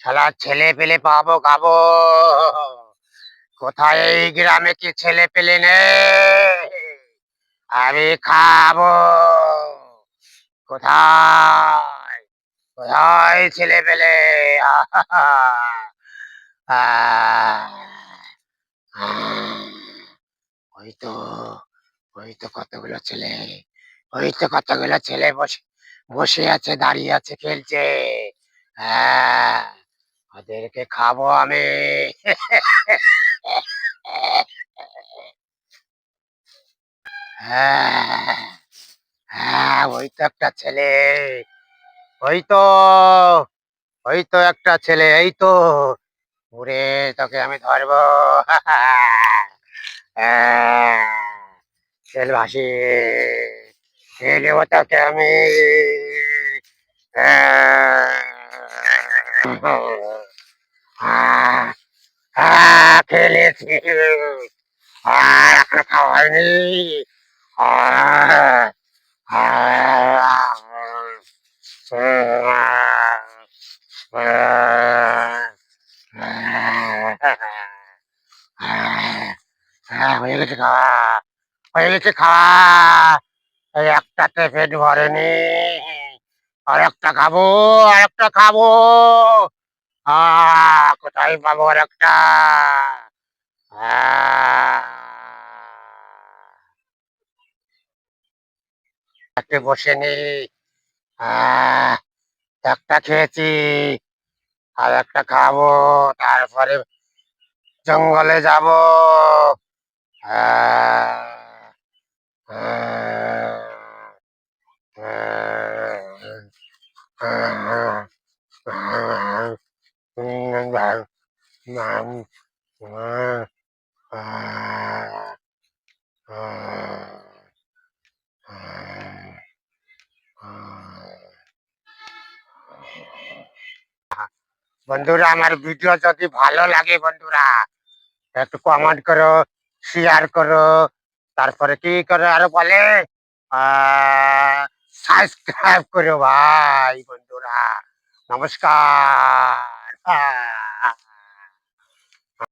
শালা ছেলে পেলে পাবো, খাব। কোথায় এই গ্রামে কি ছেলে পেলে নেই? আমি খাব। কোথায়? কোথায় ছেলে পেলে? ওই তো ওই তো কতগুলো ছেলে, ওই তো কতগুলো ছেলে বসে বসে আছে, দাঁড়িয়ে আছে, খেলছে। হ্যাঁ ওদেরকে খাব আমি। হ্যাঁ হ্যাঁ ওই তো একটা ছেলে। ওই তো ওই তো একটা ছেলে, এই তো, ওরে তোকে আমি ধরবো। তেল ভাসি খেয়ে তোকে আমি। খেলেছি। আর এখন খাওয়া হয়নি। হয়ে গেছে হয়ে গেছে একটাতে পেট ভরেনি আর একটা খাব আর একটা খাব কোথায় পাবো আর একটা বসে নেই আহ একটা খেয়েছি আর একটা খাব তারপরে জঙ্গলে যাব বন্ধুরা, আমার ভিডিও যদি ভালো লাগে বন্ধুরা, একটু কমেন্ট করো শেয়ার করো, তারপরে কি করো আরও বলে? সাবস্ক্রাইব করো ভাই বন্ধুরা। নমস্কার